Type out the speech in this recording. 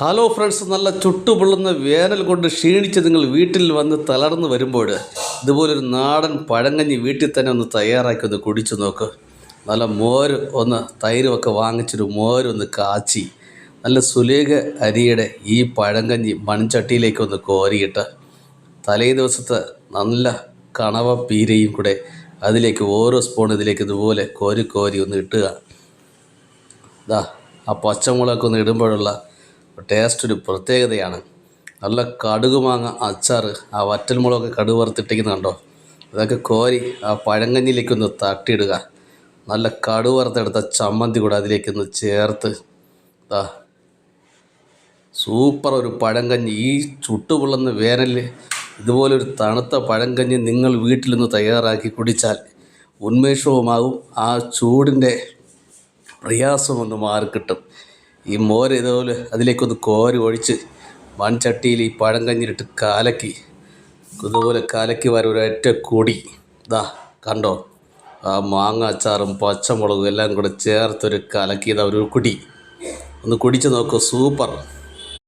Hello friends നല്ല ചുട്ടുപൊള്ളുന്ന വേനൽ കൊണ്ട് ക്ഷീണിച്ച് നിങ്ങൾ വീട്ടിൽ വന്ന് തളർന്ന് വരുമ്പോൾ ഇതുപോലൊരു നാടൻ പഴങ്കഞ്ഞി വീട്ടിൽ തന്നെ ഒന്ന് തയ്യാറാക്കി ഒന്ന് കുടിച്ചു നോക്ക്. നല്ല മോര് ഒന്ന് തൈരുമൊക്കെ വാങ്ങിച്ചൊരു മോരൊന്ന് കാച്ചി. നല്ല സുലേഖ അരിയുടെ ഈ പഴങ്കഞ്ഞി മൺചട്ടിയിലേക്ക് ഒന്ന് കോരിയിട്ട് തലേ ദിവസത്തെ നല്ല കണവ പീരയും കൂടെ അതിലേക്ക് ഓരോ സ്പൂൺ ഇതിലേക്ക് ഇതുപോലെ കോരി കോരി ഒന്ന് ഇട്ടുക. ഇതാ ആ പച്ചമുളകൊക്കെ ഒന്ന് ഇടുമ്പോഴുള്ള ടേസ്റ്റ് ഒരു പ്രത്യേകതയാണ്. നല്ല കടുക് മാങ്ങ അച്ചാർ ആ വറ്റൽമുളകൊക്കെ കടുക് വറുത്തിട്ടിരിക്കുന്നത് കണ്ടോ? അതൊക്കെ കോരി ആ പഴങ്കഞ്ഞിലേക്കൊന്ന് തട്ടിയിടുക. നല്ല കടുക് വറുത്തെടുത്ത ചമ്മന്തി കൂടെ അതിലേക്കൊന്ന് ചേർത്ത് ഇതാ സൂപ്പർ ഒരു പഴങ്കഞ്ഞി. ഈ ചുട്ടുപൊള്ളുന്ന വേനലിൽ ഇതുപോലൊരു തണുത്ത പഴങ്കഞ്ഞി നിങ്ങൾ വീട്ടിൽ നിന്ന് തയ്യാറാക്കി കുടിച്ചാൽ ഉന്മേഷവുമാകും. ആ ചൂടിന്റെ പ്രയാസമൊന്ന് മാറിക്കിട്ടും. ഈ മോര് ഇതുപോലെ അതിലേക്കൊന്ന് കോരി ഒഴിച്ച് മൺചട്ടിയിൽ ഈ പഴം കഞ്ഞിട്ട് കാലക്കി ഇതുപോലെ കലക്കി വര ഒരൊറ്റ കൊടി. ഇതാ കണ്ടോ? ആ മാങ്ങ അച്ചാറും പച്ചമുളകും എല്ലാം കൂടെ ചേർത്തൊരു കലക്കിയത് ഒരു കുടി. ഒന്ന് കുടിച്ച് നോക്കൂ. സൂപ്പർ.